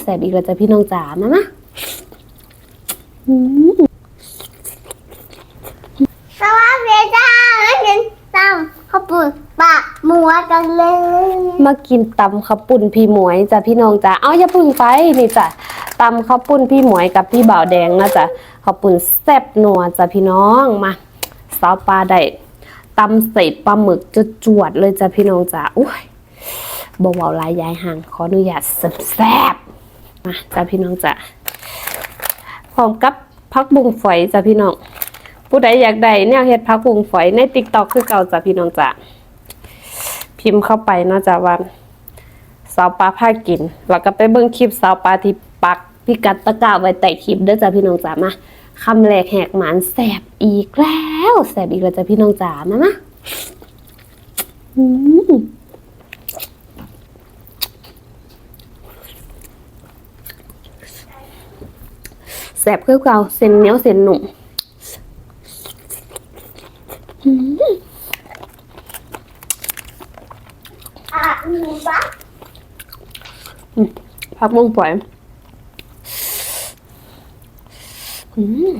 แสบอีกแล้วจ้ะพี่น้องจ๋ามามาอืมสวัสดีจ้าไม่กินตำข้าวปุ้นปะหมัวกันเลย มากินตำข้าวปุ้นพี่หมวยจ้ะพี่น้องจ๋า เอาอย่าเพึ่งไปนี่จ้ะตำข้าวปุ้นพี่หมวยกับพี่บ่าวแดงนะจ้ะข้าวปุ้นแซ่บนัวจ้ะพี่น้องมาสาวปลาได้ตำใส่ปลาหมึกจะจวดๆเลยจ้ะพี่น้องจ๋าอุ้ยบ่เบาๆหลายยายห่างขออนุญาตแซ่บๆ มาจ้ะพี่น้องจ๋าพร้อมกับพักบุ้งฝอยจ้ะพี่น้อง ผู้ใดอยากได้แนวเฮ็ดพักบุ้งฝอยในติ๊กต็อกคือเก่าจ้ะพี่น้องจ๋าพิมพ์เข้าไปเนาะจ้ะว่าสาวปลาผ้ากิน แล้วก็ไปเบิ่งคลิปสาวปลาที่ปักพิกัดตะกร้าไว้ใต้คลิปเด้อจ้ะพี่น้องจ๋ามาคำแรกแหกหมานแสบอีกแล้วแสบอีกแล้วจ้ะพี่น้องจ๋ามามาอืม แสบคือเก่าเส้นเหนียวเส้นหนุ่มอะหมูปะพักบุ้งฝอย อืม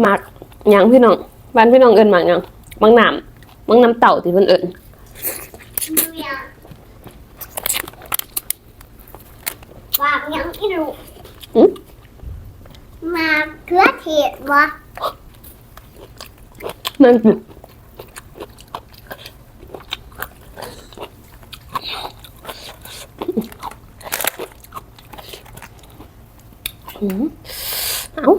หมักหยังพี่น้องบ้านพี่น้องเอิญหมักหยังมังน้ำมังน้ำเต่าที่เพิ่นเอิญดูยังปากยังไม่รู้อืมมาเกลือเทศวะนั่นคืออืมเอา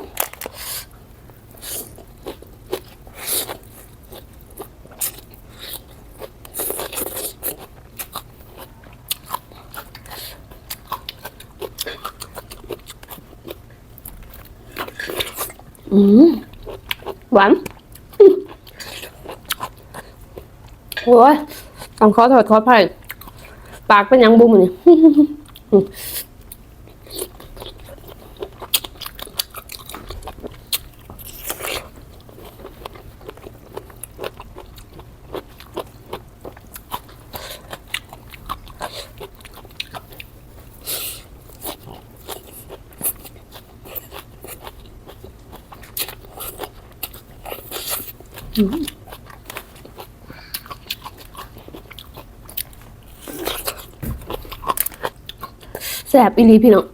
อืมหวานโอ้ยต้องขอโทษขออภัยปากเป็นยังบุ้มอนี่ แสบอีลีพี่น้อง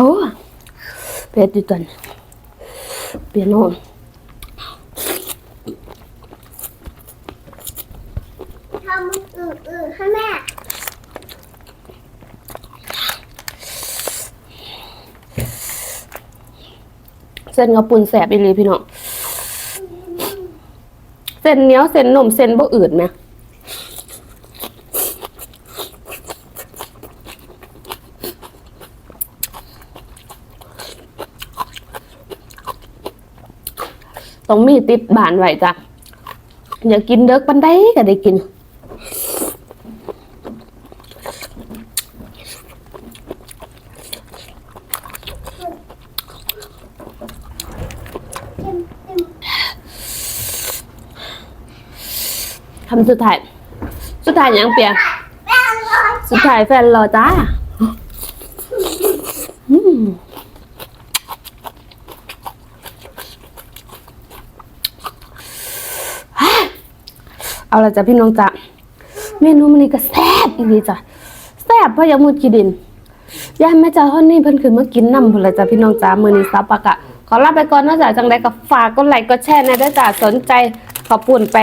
โอ้เผ็ดอยู่ตันเปลี่ยนโน่นทำอืออือให้แม่เส้นกระปุนแสบอีหลีพี่น้องเส้นเหนียวเส้นหนมเส้นบ่อืดไหม ต้องมีติดบานไว้จ้ะอย่ากกินเด็กปันได้ก็ได้กิน คำสุดท้าย สุดท้ายยังเปียสุดท้ายแฟนรอจ้าอืม เอาละจ้ะพี่น้องจ้ะเมนูมันนี่ก็แซ่บอีกจ้ะแซ่บเพราะยังมุดกีดินยายแม่จ้าท่อนนี้เพิ่นขึ้นมากินน้ำพุ่นละจ้ะพี่น้องจ้ามือนี้ซับปากะขอลาไปก่อนนะจ้ะจังไดก็ฝากกดไลค์กดแชร์นะด้วยจ้ะสนใจขอบคุณไป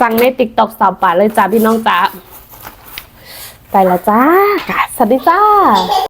สั่งใน TikTok สาวป่าเลยจ้ะพี่น้องจ้าไปละจ้าสวัสดีจ้า